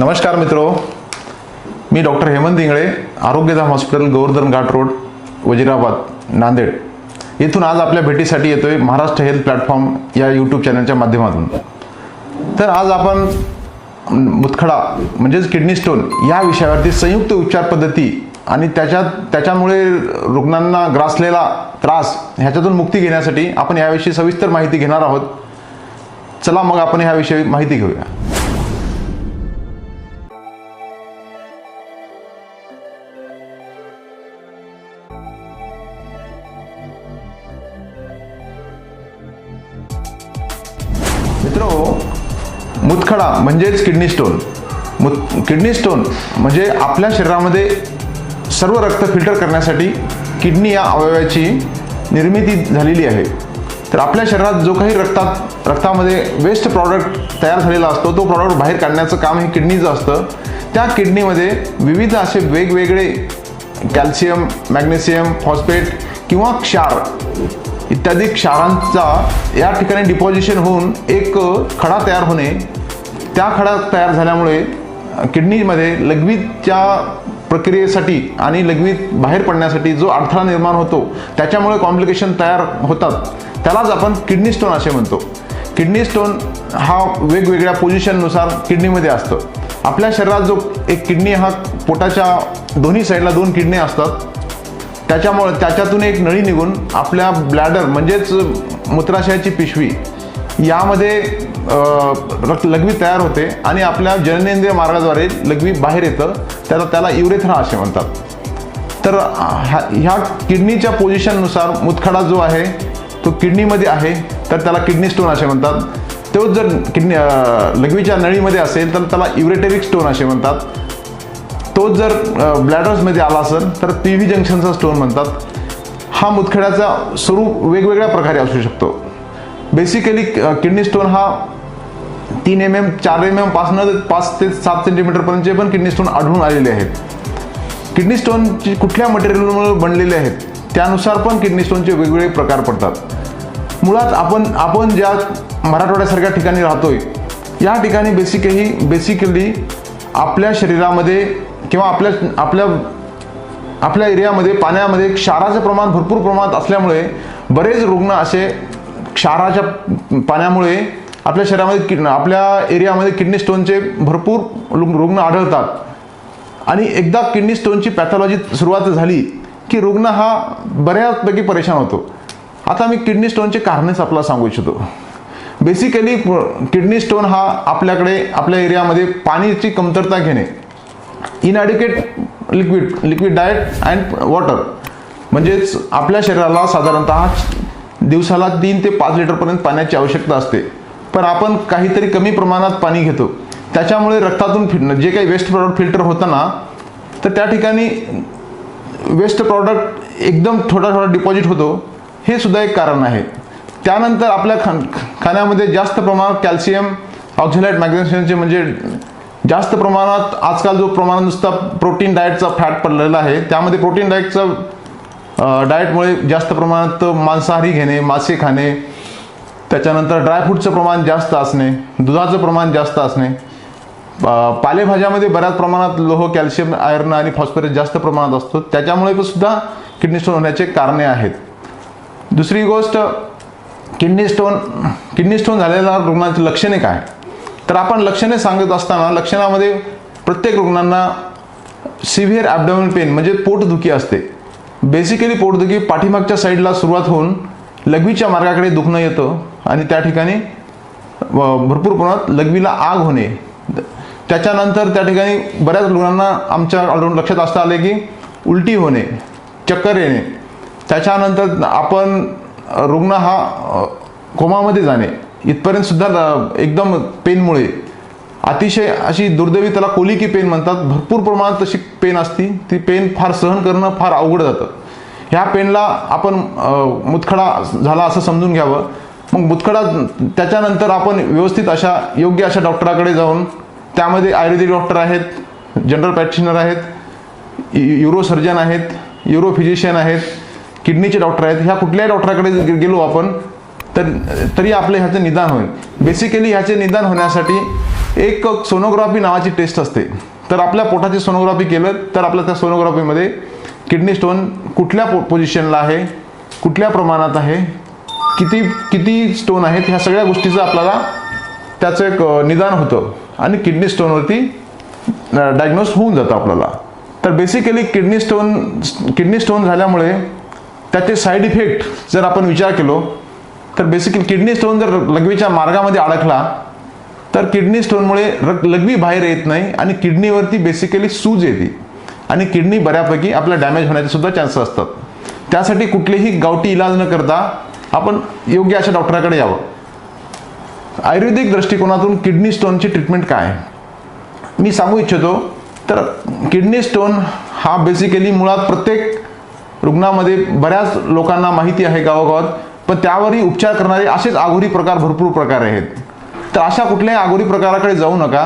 नमस्कार मित्रो. मी doctor Hemant Ingle Arogyadham hospital Govardhan Ghat road Wazirabad Nanded. येथून आज आपल्या भेटीसाठी येतोय महाराष्ट्र हेल्थ प्लॅटफॉर्म या यूट्यूब चॅनलच्या माध्यमातून. तर आज आपण मुतखडा म्हणजेच किडनी स्टोन या विषयावरती संयुक्त उपचार पद्धती आणि त्याच्यात त्याच्यामुळे रुग्णांना ग्रासलेला त्रास ह्याच्यातून मुक्ती घेण्यासाठी आपण याविषयी सविस्तर माहिती घेणार आहोत. चला मग आपण ह्याविषयी माहिती घेऊया. मुतखडा म्हणजेच किडनी स्टोन मुत किडनी स्टोन म्हणजे आपल्या शरीरामध्ये सर्व रक्त फिल्टर करण्यासाठी किडनी या अवयवाची निर्मिती झालेली आहे. तर आपल्या शरीरात जो काही रक्तात रक्तामध्ये वेस्ट प्रॉडक्ट तयार झालेला असतो तो प्रॉडक्ट बाहेर काढण्याचं काम हे किडनीचं असतं. त्या किडनीमध्ये विविध असे वेगवेगळे कॅल्शियम मॅग्नेशियम फॉस्फेट किंवा क्षार इत्यादी क्षारांचा या ठिकाणी डिपॉझिशन होऊन एक खडा तयार होणे त्या खडा तयार झाल्यामुळे किडनीमध्ये लघवीच्या प्रक्रियेसाठी आणि लघवीत बाहेर पडण्यासाठी जो अडथळा निर्माण होतो त्याच्यामुळे कॉम्प्लिकेशन तयार होतात. त्यालाच आपण किडनी स्टोन असे म्हणतो. किडनी स्टोन हा वेगवेगळ्या पोझिशननुसार किडनीमध्ये असतो. आपल्या शरीरात जो एक किडनी हा पोटाच्या दोन्ही साईडला दोन किडनी असतात. त्याच्यामुळे त्याच्यातून एक नळी निघून आपल्या ब्लॅडर म्हणजेच मूत्राशयाची पिशवी यामध्ये रक्त लघवी तयार होते आणि आपल्या जननेंद्रिय मार्गाद्वारे लघवी बाहेर येतं. त्याला त्याला युरेथ्रा असे म्हणतात. तर ह्या ह्या किडनीच्या पोझिशननुसार मुतखडा जो आहे तो किडनीमध्ये आहे तर त्याला किडनी स्टोन असे म्हणतात. तोच जर किडनी लघवीच्या नळीमध्ये असेल तर त्याला युरेटेरिक स्टोन असे म्हणतात. तोच जर ब्लॅडर्समध्ये आला असेल तर पी व्ही जंक्शनचा स्टोन म्हणतात. हा मुतखड्याचा स्वरूप वेगवेगळ्या प्रकारे असू शकतो. बेसिकली किडनी स्टोन हा तीन एम एम चार एम एम पासनं पाच ते सात सेंटीमीटरपर्यंतचे पण किडनी स्टोन आढळून आलेले आहेत. किडनी स्टोनची कुठल्या मटेरियलमुळे बनलेले आहेत त्यानुसार पण किडनी स्टोनचे वेगवेगळे प्रकार पडतात. मुळात आपण आपण ज्या मराठवाड्यासारख्या ठिकाणी राहतोय या ठिकाणी बेसिकली बेसिकली आपल्या शरीरामध्ये किंवा आपल्या आपल्या आपल्या एरियामध्ये पाण्यामध्ये क्षाराचं प्रमाण भरपूर प्रमाणात असल्यामुळे बरेच रुग्ण असे क्षाराच्या पाण्यामुळे आपल्या शरीरामध्ये किड आपल्या एरियामध्ये किडनी स्टोनचे भरपूर रुग्ण आढळतात. आणि एकदा किडनी स्टोनची पॅथॉलॉजी सुरुवात झाली की रुग्ण हा बऱ्यापैकी परेशान होतो. आता मी किडनी स्टोनचे कारणच आपल्याला सांगू इच्छितो. बेसिकली किडनी स्टोन हा आपल्याकडे आपल्या एरियामध्ये पाण्याची कमतरता घेणे inadequate liquid liquid diet and water म्हणजेच आपल्या शरीराला साधारणतः दिवसाला तीन ते पाच लिटरपर्यंत पाण्याची आवश्यकता असते. पण आपण काहीतरी कमी प्रमाणात पाणी घेतो. त्याच्यामुळे रक्तातून फिरणं जे काही वेस्ट प्रॉडक्ट फिल्टर होतं ना तर त्या ठिकाणी वेस्ट प्रॉडक्ट एकदम थोडा थोडा डिपॉझिट होतो. हे सुद्धा एक कारण आहे. त्यानंतर आपल्या खा खाण्यामध्ये जास्त प्रमाणात कॅल्शियम ऑक्झिलाइट मॅग्नेशियमचे म्हणजे जास्त प्रमाणात आजकाल जो प्रमाणात नुसता प्रोटीन डाएटचा फॅट पडलेला आहे त्यामध्ये प्रोटीन डाएटचा डाएटमुळे जास्त प्रमाणात मांसाहारी घेणे मासे खाणे त्याच्यानंतर ड्रायफ्रूटचं प्रमाण जास्त असणे दुधाचं प्रमाण जास्त असणे पालेभाज्यामध्ये बऱ्याच प्रमाणात लोह कॅल्शियम आयर्न आणि फॉस्फरस जास्त प्रमाणात असतो. त्याच्यामुळे पण सुद्धा किडनी स्टोन होण्याचे कारणे आहेत. दुसरी गोष्ट किडनी स्टोन किडनी स्टोन झालेल्या रुग्णांची लक्षणे काय? तर आपण लक्षणे सांगत असताना लक्षणामध्ये प्रत्येक रुग्णांना सिव्हिअर ॲबडोमिन पेन म्हणजे पोटदुखी असते. बेसिकली पोटदुखी पाठीमागच्या साईडला सुरुवात होऊन लघवीच्या मार्गाकडे दुखणं येतं आणि त्या ठिकाणी भरपूर प्रमाणात लघवीला आग होणे. त्याच्यानंतर त्या ठिकाणी बऱ्याच रुग्णांना आमच्या आढळून लक्षात असता आले की उलटी होणे चक्कर येणे. त्याच्यानंतर आपण रुग्ण हा कोमामध्ये जाणे. इथपर्यंत सुद्धा एकदम पेनमुळे अतिशय अशी दुर्दैवी त्याला कोलिकी पेन म्हणतात. भरपूर प्रमाणात तशी पेन असती. ती पेन फार सहन करणं फार अवघड जातं. ह्या पेनला आपण मुतखडा झाला असं समजून घ्यावं. मग मुतखडा त्याच्यानंतर आपण व्यवस्थित अशा योग्य अशा डॉक्टराकडे जाऊन त्यामध्ये आयुर्वेदिक डॉक्टर आहेत जनरल प्रॅक्टिशनर आहेत युरो सर्जन आहेत युरो फिजिशियन आहेत किडनीचे डॉक्टर आहेत. ह्या कुठल्याही डॉक्टराकडे गेलो आपण तर तरी आपलं ह्याचं निदान होईल. बेसिकली ह्याचे निदान होण्यासाठी एक सोनोग्राफी नावाची टेस्ट असते. तर आपल्या पोटाची सोनोग्राफी केलं तर आपल्या त्या सोनोग्राफीमध्ये किडनी स्टोन कुठल्या पो पोझिशनला आहे कुठल्या प्रमाणात आहे किती किती स्टोन आहेत ह्या सगळ्या गोष्टीचं आपल्याला त्याचं एक निदान होतं. आणि किडनी स्टोनवरती डायग्नोस होऊन जातं आपल्याला. तर basically kidney stone kidney stone झाल्यामुळे त्याचे साईड इफेक्ट जर आपण विचार केलो तर बेसिकली किडनी स्टोन जर लघवीच्या मार्गामध्ये अडकला तर किडनी स्टोनमुळे रक्त लघवी बाहेर येत नाही आणि किडनीवरती बेसिकली सूज येते. आणि किडनी बऱ्यापैकी आपल्या डॅमेज होण्याचे सुद्धा चान्सेस असतात. त्यासाठी कुठलेही गावठी इलाज न करता आपण योग्य अशा डॉक्टराकडे यावं. आयुर्वेदिक दृष्टिकोनातून किडनी स्टोनची ट्रीटमेंट काय? आहे? मी सांगू इच्छितो तर किडनी स्टोन हा बेसिकली मुळात प्रत्येक रुग्णामध्ये बऱ्याच लोकांना माहिती आहे गावागावात पण त्यावरही उपचार करणारे असेच आघोरी प्रकार भरपूर प्रकार आहेत. तर अशा कुठल्याही आगोरी प्रकाराकडे जाऊ नका.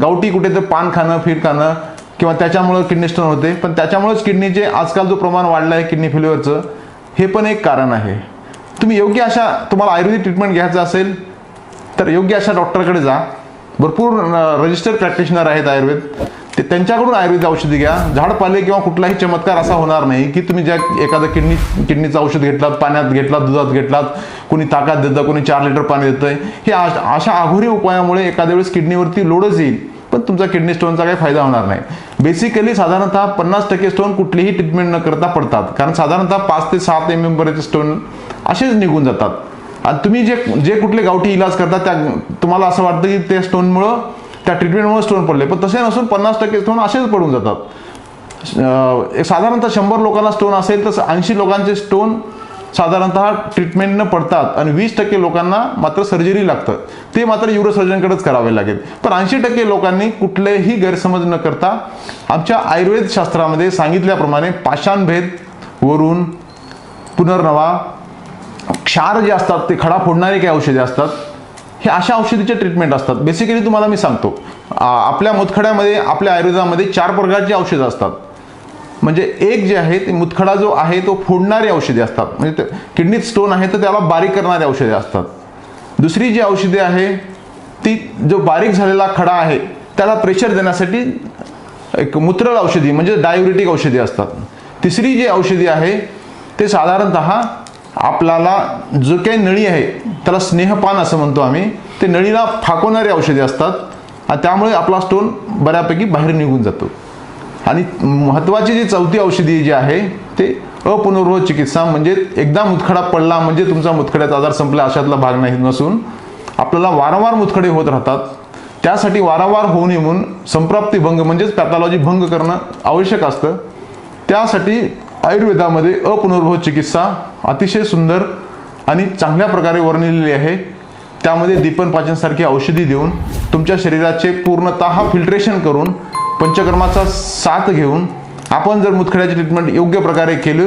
गावठी कुठे तर पान खाणं फीट खाणं किंवा त्याच्यामुळं किडनी स्टोन होते. पण त्याच्यामुळेच किडनीचे आजकाल जो प्रमाण वाढलं आहे किडनी फेल्युअरचं हे पण एक कारण आहे. तुम्ही योग्य अशा तुम्हाला आयुर्वेदिक ट्रीटमेंट घ्यायचं असेल तर योग्य अशा डॉक्टरकडे जा. भरपूर रजिस्टर्ड प्रॅक्टिशनर आहेत आयुर्वेद. ते त्यांच्याकडून आयुर्वेदिक औषधी घ्या. झाडपाले किंवा कुठलाही चमत्कार असा होणार नाही की तुम्ही ज्या एखादं किडनी किडनीचं औषध घेतलात पाण्यात घेतलात दुधात घेतलात कोणी ताकात देतं कोणी चार लिटर पाणी देतंय. हे अशा आघोरी उपायामुळे एखाद्या वेळेस किडनीवरती लोडच येईल. पण तुमचा किडनी स्टोनचा काही फायदा होणार नाही. बेसिकली साधारणतः पन्नास टक्के स्टोन कुठलीही ट्रीटमेंट न करता पडतात. कारण साधारणतः पाच ते सात एम एम पर्यंत स्टोन असेच निघून जातात. आणि तुम्ही जे जे कुठले गावठी इलाज करता त्या तुम्हाला असं वाटतं की त्या स्टोनमुळं त्या ट्रीटमेंटमुळे स्टोन पडले पण तसे नसून पन्नास टक्के स्टोन असेच पडून जातात. एक साधारणतः शंभर लोकांना स्टोन असेल तर ऐंशी लोकांचे स्टोन साधारणतः ट्रीटमेंटनं पडतात. आणि वीस टक्के लोकांना मात्र सर्जरी लागतं. ते मात्र युरोसर्जनकडेच करावे लागेल. पण ऐंशी टक्के लोकांनी कुठलेही गैरसमज न करता आमच्या आयुर्वेद शास्त्रामध्ये सांगितल्याप्रमाणे पाषाणभेद वरून पुनर्नवा क्षार जे असतात ते खडा फोडणारे काही औषधे असतात. हे अशा औषधीचे ट्रीटमेंट असतात. बेसिकली तुम्हाला मी सांगतो. आपल्या मुतखड्यामध्ये आपल्या आयुर्वेदामध्ये चार प्रकारची औषधं असतात. म्हणजे एक जे आहे ते मुतखडा जो आहे तो फोडणारी औषधे असतात. म्हणजे किडनीत स्टोन आहे तर त्याला बारीक करणारी औषधे असतात. दुसरी जी औषधे आहे ती जो बारीक झालेला खडा आहे त्याला प्रेशर देण्यासाठी एक मूत्रळ औषधी म्हणजे डायुरेटिक औषधी असतात. तिसरी जी औषधी आहे ते साधारणतः आपल्याला जो काही नळी आहे त्याला स्नेहपान असं म्हणतो आम्ही ते नळीला फाकवणारी औषधे असतात आणि त्यामुळे आपला स्टोन बऱ्यापैकी बाहेर निघून जातो. आणि महत्त्वाची जी चौथी औषधी जी आहे ते अपुनर्व चिकित्सा म्हणजे एकदा मुतखडा पडला म्हणजे तुमचा मुतखड्याचा आजार संपला अशातला भाग नाही नसून आपल्याला वारंवार मुतखडे होत राहतात. त्यासाठी वारंवार होऊ नये म्हणून संप्राप्ती भंग म्हणजेच पॅथॉलॉजी भंग करणं आवश्यक असतं. त्यासाठी आयुर्वेदामध्ये अपुनर्भव चिकित्सा अतिशय सुंदर आणि चांगल्या प्रकारे वर्णिलेली आहे. त्यामध्ये दीपन पाचनसारखी औषधी देऊन तुमच्या शरीराचे पूर्णतः फिल्ट्रेशन करून पंचकर्माचा साथ घेऊन आपण जर मुतखड्याची ट्रीटमेंट योग्य प्रकारे केली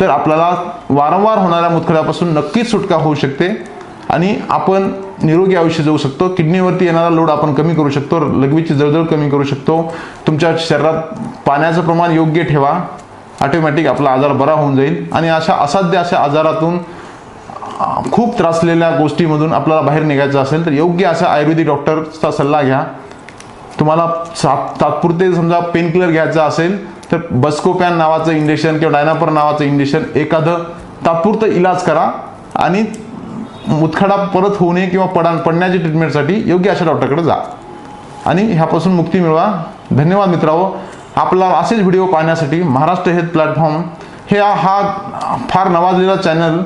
तर आपल्याला वारंवार होणाऱ्या मुतखड्यापासून नक्कीच सुटका होऊ शकते आणि आपण निरोगी आयुष्य जाऊ शकतो. किडनीवरती येणारा लोड आपण कमी करू शकतो. लघवीची जळजळ कमी करू शकतो. तुमच्या शरीरात पाण्याचं प्रमाण योग्य ठेवा. ऑटोमॅटिक आपला आजार बरा होऊन जाईल. आणि अशा असाध्य अशा आजारातून खूप त्रासलेल्या गोष्टीमधून आपल्याला बाहेर निघायचं असेल तर योग्य असा आयुर्वेदिक डॉक्टरचा सल्ला घ्या. तुम्हाला सात तात्पुरते समजा पेन किलर घ्यायचं असेल तर बस्कोपॅन नावाचं इंजेक्शन किंवा डायनापर नावाचं इंजेक्शन एखादं तात्पुरतं इलाज करा. आणि मुतखडा परत होऊ नये किंवा पडा पडण्याच्या ट्रीटमेंटसाठी योग्य अशा डॉक्टरकडे जा. आणि ह्यापासून मुक्ती मिळवा. धन्यवाद मित्रांनो. आपला असेच व्हिडिओ पाहण्यासाठी महाराष्ट्र हेल्थ प्लॅटफॉर्म हे हा फार नवाजलेला चॅनल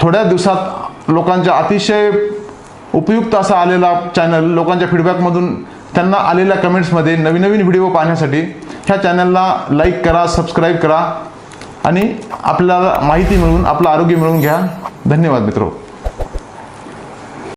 थोड्या दिवसात लोकांच्या अतिशय उपयुक्त असा आलेला चॅनल लोकांच्या फीडबॅकमधून त्यांना आलेल्या कमेंट्समध्ये नवीन नवीन व्हिडिओ पाहण्यासाठी ह्या चॅनलला लाईक करा सबस्क्राईब करा आणि आपल्याला माहिती मिळवून आपलं आरोग्य मिळवून घ्या. धन्यवाद मित्र.